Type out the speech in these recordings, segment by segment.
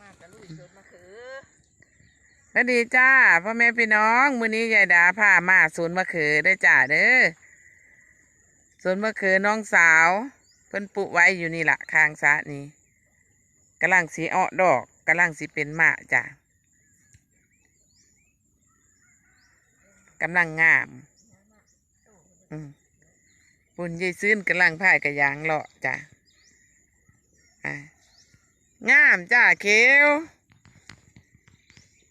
มาตะลุยสวนมะเขือสวัสดีจ้าพ่อแม่พี่น้องมื้อนี้ยายดาพามาสวนมะเขือได้จ้าเด้อสวนมะเขือน้องสาว เพิ่นปลูกไว้อยู่นี่ละข้างสะนี่กำลังสีออดอกกำลังสีเป็นหมากจ้ากำลังงามอืมปุ่นยายซื้นกำลังพายกระยางเลาะจ้าอ่า งามจ้าเขียว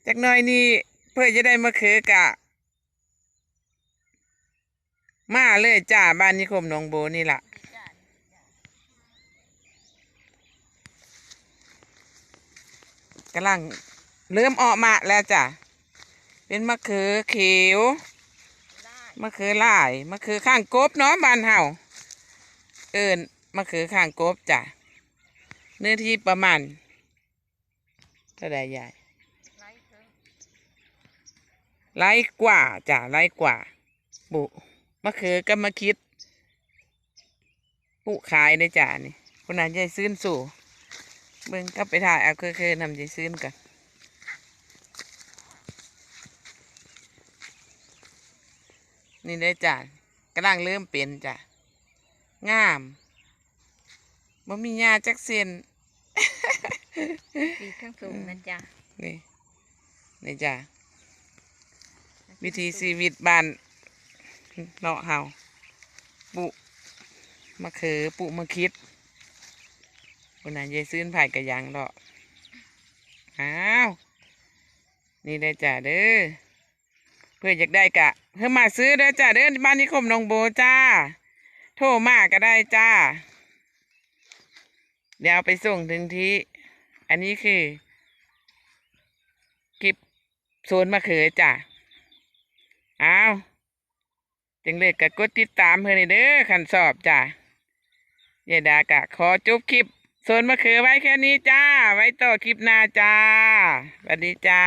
จักน่อยนี่เพื่อจะได้มะเขือกะ มาเลยจ้าบ้านนิคมหนองโบนี่ล่ะกำลังเริ่มออกมาแล้วจ้ะ เป็นมะเขือเขียวมะเขือลายมะเขือข้างกบเนาะบ้านเฮาเอิญมะเขือข้างกบจ้ะ เนื้อที่ประมาณเท่าใดใหญ่ไล่กว่าจ้ะไล่กว่าบุมะเขือก็มาคิด ปุขายได้จ้ะนี่คนนั้นยายซื้นสู่เบิ่งก็ไปถ่ายเอาเคยๆนำยายซื้นกันนี่ได้จ้ะกำลังเริ่มเป็นจ้ะงามบ่มีหญ้าจักเส้น ปีกข้างสูงนะจ๊ะนี่นี่จ้ะวิธีชีวิตบ้านเนาะเฮาปุมะเขือปุมะคิดคนนั้นยายซื้นไผ่กระยังดอกอ้าวนี่ได้อจ้ะเด้อเพื่ออยากได้กะเพื่อมาซื้อเด้อจ้ะเด้อบ้านนิคมหนองโบจ้า โทรมาก็ได้จ้า เดี๋ยวเอาไปส่งถึงที่ อันนี้คือคลิปโซนมะเขือจ้ะอ้าวจังเลยกะกดติดตามเพื่อนเด้อขันสอบจ้ะยายดากะ ขอจบคลิปโซนมะเขือไว้แค่นี้จ้า ไว้ต่อคลิปหน้าจ้าสวัสดีจ้า